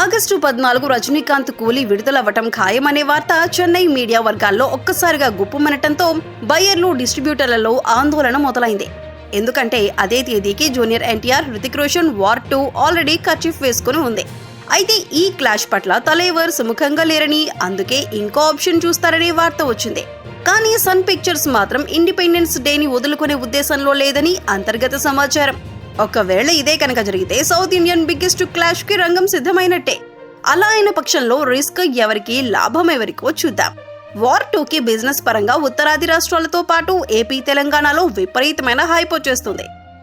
August పద్నాలుగు రజనీకాంత్ కూలీ విడుదలవ్వటం ఖాయమనే వార్త చెన్నై మీడియా వర్గాల్లో ఒక్కసారిగా గుప్పుమనటంతో బయ్యర్లు డిస్ట్రిబ్యూటర్లలో ఆందోళన మొదలైంది. ఎందుకంటే అదే తేదీకి junior NTR Hrithik Roshan War two already kerchief వేసుకుని ఉంది. అయితే ఈ క్లాష్ పట్ల తలైవర్ సుముఖంగా లేరని అందుకే ఇంకో ఆప్షన్ చూస్తారనే వార్త వచ్చింది. కానీ సన్ పిక్చర్స్ మాత్రం ఇండిపెండెన్స్ డేని వదులుకునే ఉద్దేశంలో లేదని అంతర్గత సమాచారం. ఒకవేళ ఇదే కనుక జరిగితే సౌత్ ఇండియన్ బిగ్గెస్ట్ క్లాష్కి రంగం సిద్ధమైనట్టే. అలా అయిన పక్షంలో రిస్క్ ఎవరికి లాభం ఎవరికో చూద్దాం. వార్ టూ కి బిజినెస్ పరంగా ఉత్తరాది రాష్ట్రాలతో పాటు ఏపీ తెలంగాణలో విపరీతమైన హైప్ వచ్చేస్తుంది.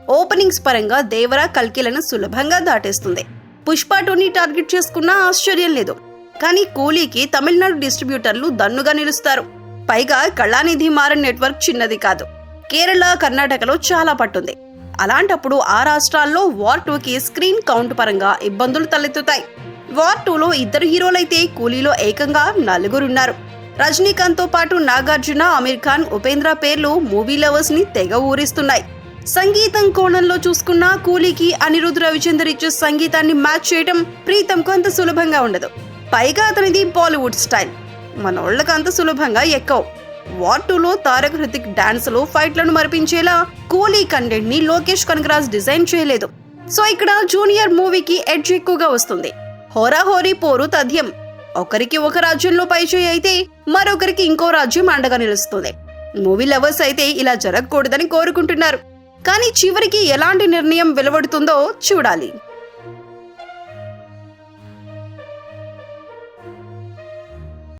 ఓపెనింగ్స్ పరంగా దేవర కల్కిలను సులభంగా దాటేస్తుంది. పుష్ప టూని టార్గెట్ చేసుకున్నా ఆశ్చర్యం లేదు. కానీ కూలీకి తమిళనాడు డిస్ట్రిబ్యూటర్లు దన్నుగా నిలుస్తారు. పైగా కళానిధి మారన్ నెట్వర్క్ చిన్నది కాదు. కేరళ కర్ణాటకలో చాలా పట్టుంది. అలాంటప్పుడు ఆ రాష్ట్రాల్లో వార్ టూకి స్క్రీన్ కౌంట్ పరంగా ఇబ్బందులు తలెత్తుతాయి. వార్ టూలో ఇద్దరు హీరోలైతే కూలీలో ఏకంగా నలుగురున్నారు. రజనీకాంత్తో పాటు నాగార్జున అమీర్ ఖాన్ ఉపేంద్ర పేర్లు మూవీ లవర్స్ని తెగ ఊరిస్తున్నాయి. సంగీతం కోణంలో చూసుకున్న కూలీకి అనిరుద్ రవిచందర్ ఇచ్చే సంగీతాన్ని మ్యాచ్ చేయటం ప్రీతంకు అంత సులభంగా ఉండదు. పైగా అతనిది బాలీవుడ్ స్టైల్. మనోళ్ళకు అంత సులభంగా ఎక్కవు. వార్ టూలో తారక్ హృతిక్ డాన్స్లో ఫైట్లను మరిపించేలా కూలీ కంటెంట్ని లోకేష్ కనకరాజ్ డిజైన్ చేయలేదు. సో ఇక్కడ జూనియర్ మూవీకి ఎడ్జ్ ఎక్కువగా వస్తుంది. హోరాహోరీ పోరు తథ్యం. ఒకరికి ఒక రాజ్యంలో పైచేయి అయితే మరొకరికి ఇంకో రాజ్యం అండగా నిలుస్తుంది. మూవీ లవర్స్ అయితే ఇలా జరగకూడదని కోరుకుంటున్నారు. కానీ చివరికి ఎలాంటి నిర్ణయం వెలువడుతుందో చూడాలి.